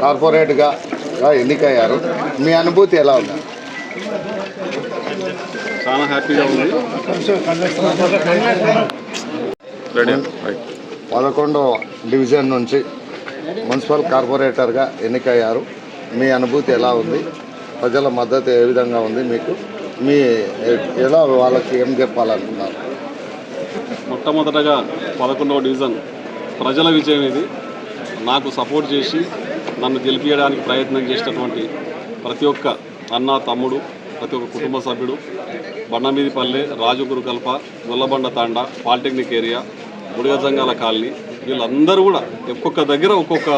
కార్పొరేట్గా ఎన్నికయ్యారు. మీ అనుభూతి ఎలా ఉంది? చాలా హ్యాపీగా ఉంది. పదకొండవ డివిజన్ నుంచి మున్సిపల్ కార్పొరేటర్గా ఎన్నికయ్యారు. మీ అనుభూతి ఎలా ఉంది? ప్రజల మద్దతు ఏ విధంగా ఉంది మీకు? మీ ఎలా వాళ్ళకి ఏం చెప్పాలనుకున్నారు? మొట్టమొదటగా పదకొండవ డివిజన్ ప్రజల విజయం ఇది. నాకు సపోర్ట్ చేసి నన్ను గెలిపించడానికి ప్రయత్నం చేసినటువంటి ప్రతి ఒక్క అన్న తమ్ముడు ప్రతి ఒక్క కుటుంబ సభ్యుడు Bandameedipalle Rajaguru Kalpa Gollabanda Thanda polytechnic area Budigajangala colony వీళ్ళందరూ కూడా ఒక్కొక్క దగ్గర ఒక్కొక్క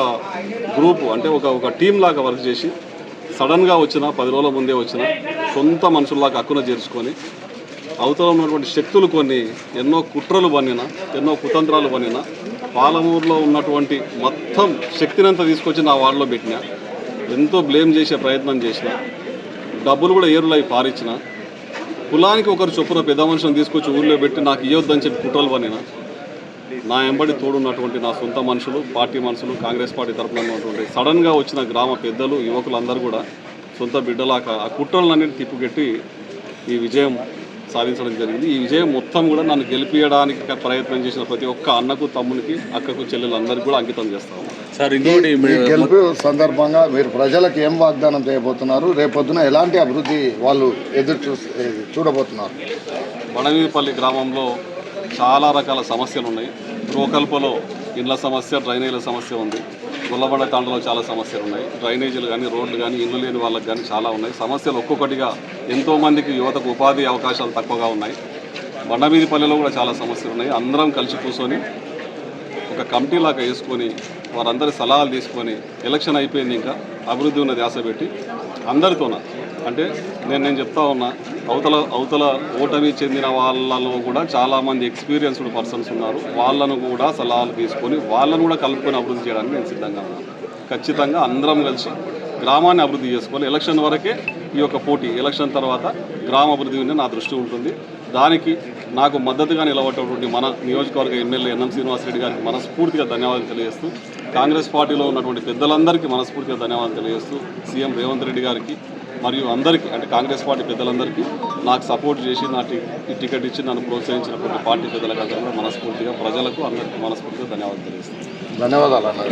గ్రూపు అంటే ఒక ఒక టీం లాగా వర్క్ చేసి సడన్గా వచ్చిన పది రోజుల ముందే వచ్చిన సొంత మనుషుల్లాగా హక్కున చేర్చుకొని అవతల ఉన్నటువంటి శక్తులు కొన్ని ఎన్నో కుట్రలు బన్నిన ఎన్నో కుతంత్రాలు పన్నిన పాలమూరులో ఉన్నటువంటి మొత్తం శక్తినంతా తీసుకొచ్చి నా వార్డులో పెట్టిన ఎంతో బ్లేమ్ చేసే ప్రయత్నం చేసిన డబ్బులు కూడా ఏరులై పారించిన కులానికి ఒకరు చొప్పున పెద్ద మనుషులను తీసుకొచ్చి ఊళ్ళో పెట్టి నాకు ఇవ్వద్దని చెప్పి కుట్రలు పనిన నా ఎంబడి తోడున్నటువంటి నా సొంత మనుషులు పార్టీ మనుషులు కాంగ్రెస్ పార్టీ తరఫున ఉన్నటువంటి సడన్గా వచ్చిన గ్రామ పెద్దలు యువకులందరూ కూడా సొంత బిడ్డలాక ఆ కుట్రలన్నింటినీ తిప్పుకెట్టి ఈ విజయం సాధించడం జరిగింది. ఈ విజయం మొత్తం కూడా నన్ను గెలిపించడానికి ప్రయత్నం చేసిన ప్రతి ఒక్క అన్నకు తమ్మునికి అక్కకు చెల్లెలందరికీ కూడా అంకితం చేస్తాము సార్ ఇంకోటి గెలుపు సందర్భంగా మీరు ప్రజలకు ఏం వాగ్దానం చేయబోతున్నారు? రేపొద్దున ఎలాంటి అభివృద్ధి వాళ్ళు ఎదురు చూ చూడబోతున్నారు? బడవీపల్లి గ్రామంలో చాలా రకాల సమస్యలు ఉన్నాయి గృహకల్పలో ఇండ్ల సమస్య డ్రైనేజీల సమస్య ఉంది. గుల్లబడ తాండలో చాలా సమస్యలు ఉన్నాయి. డ్రైనేజీలు కానీ రోడ్లు కానీ ఇల్లు లేని వాళ్ళకి కానీ చాలా ఉన్నాయి. సమస్యలు ఒక్కొక్కటిగా ఎంతోమందికి యువతకు ఉపాధి అవకాశాలు తక్కువగా ఉన్నాయి. బండమీదిపల్లిలో కూడా చాలా సమస్యలు ఉన్నాయి. అందరం కలిసి కూర్చొని ఒక కమిటీ లాగా వేసుకొని వారందరి సలహాలు తీసుకొని ఎలక్షన్ అయిపోయింది ఇంకా అభివృద్ధి ఉన్న ధ్యాస పెట్టి అందరితోన. అంటే నేను నేను చెప్తా ఉన్నా అవతల అవతల ఓటమి చెందిన వాళ్ళలో కూడా చాలామంది ఎక్స్పీరియన్స్డ్ పర్సన్స్ ఉన్నారు. వాళ్ళను కూడా సలహాలు తీసుకొని వాళ్ళను కూడా కలుపుకొని అభివృద్ధి చేయడానికి నేను సిద్ధంగా ఉన్నాను ఖచ్చితంగా అందరం కలిసి గ్రామాన్ని అభివృద్ధి చేసుకోవాలి. ఎలక్షన్ వరకే ఈ యొక్క పోటీ ఎలక్షన్ తర్వాత గ్రామ అభివృద్ధి మీద నా దృష్టి ఉంటుంది. దానికి నాకు మద్దతుగా నిలబడేటటువంటి మన నియోజకవర్గ ఎమ్మెల్యే ఎన్ఎం శ్రీనివాసరెడ్డి గారికి మనస్ఫూర్తిగా ధన్యవాదాలు తెలియజేస్తూ కాంగ్రెస్ పార్టీలో ఉన్నటువంటి పెద్దలందరికీ మనస్ఫూర్తిగా ధన్యవాదాలు తెలియజేస్తూ సీఎం రేవంత్ రెడ్డి గారికి మరియు అందరికీ అంటే కాంగ్రెస్ పార్టీ పెద్దలందరికీ నాకు సపోర్ట్ చేసి నా టికెట్ ఇచ్చి నన్ను ప్రోత్సహించినటువంటి పార్టీ పెద్దలకు అందరికీ మనస్ఫూర్తిగా ప్రజలకు అందరికీ మనస్ఫూర్తిగా ధన్యవాదాలు తెలియజేస్తాను ధన్యవాదాలు అన్నారు